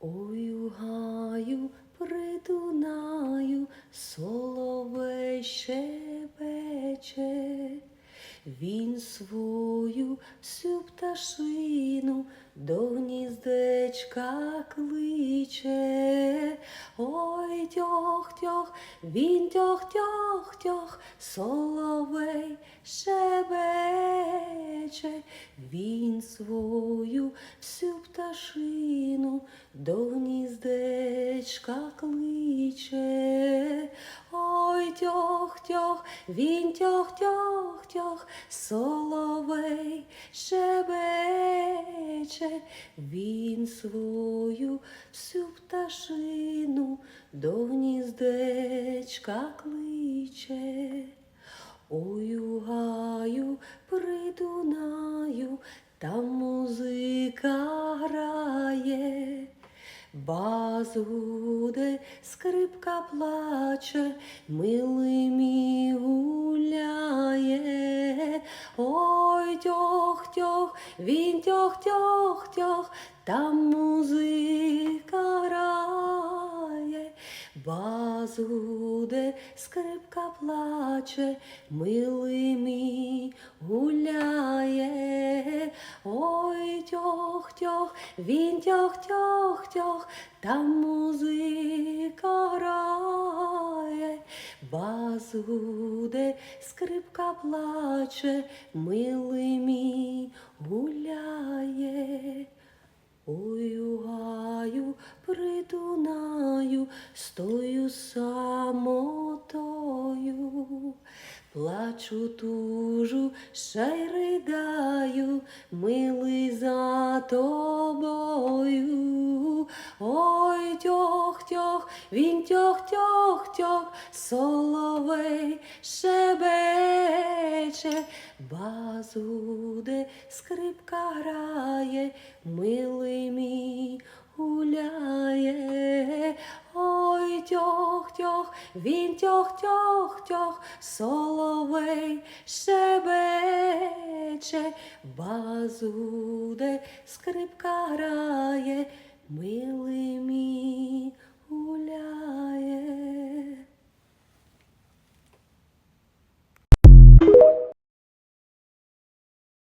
Ой, у гаю при Дунаю соловей щебече, він свою всю пташину до гніздечка кличе. Ой, тьох-тьох, він тьох-тьох-тьох, соловей щебече, він свою всю пташину до гніздечка кличе. Ой, тьох-тьох, він тьох-тьох-тьох, соловей щебече, він свою всю пташину до гніздечка кличе. Ой, у гаю при Дунаю, там музика грає, бас гуде, скрипка плаче, милий мій гуляє. Ой, тьох-тьох, він тьох-тьох-тьох, там музика грає. Бас гуде, скрипка плаче, милий мій гуляє. Він тьох-тьох-тьох, там музика грає. Бас скрипка плаче, милий мій гуляє. Ой, гаю при Дунаю плачу тужу, ще й ридаю, милий за тобою. Ой, тьох-тьох, він тьох-тьох-тьох, соловей щебече, бас гуде, скрипка грає, милий мій гуляє. Він тьох-тьох-тьох, соловей шебече, базуде, скрипка грає,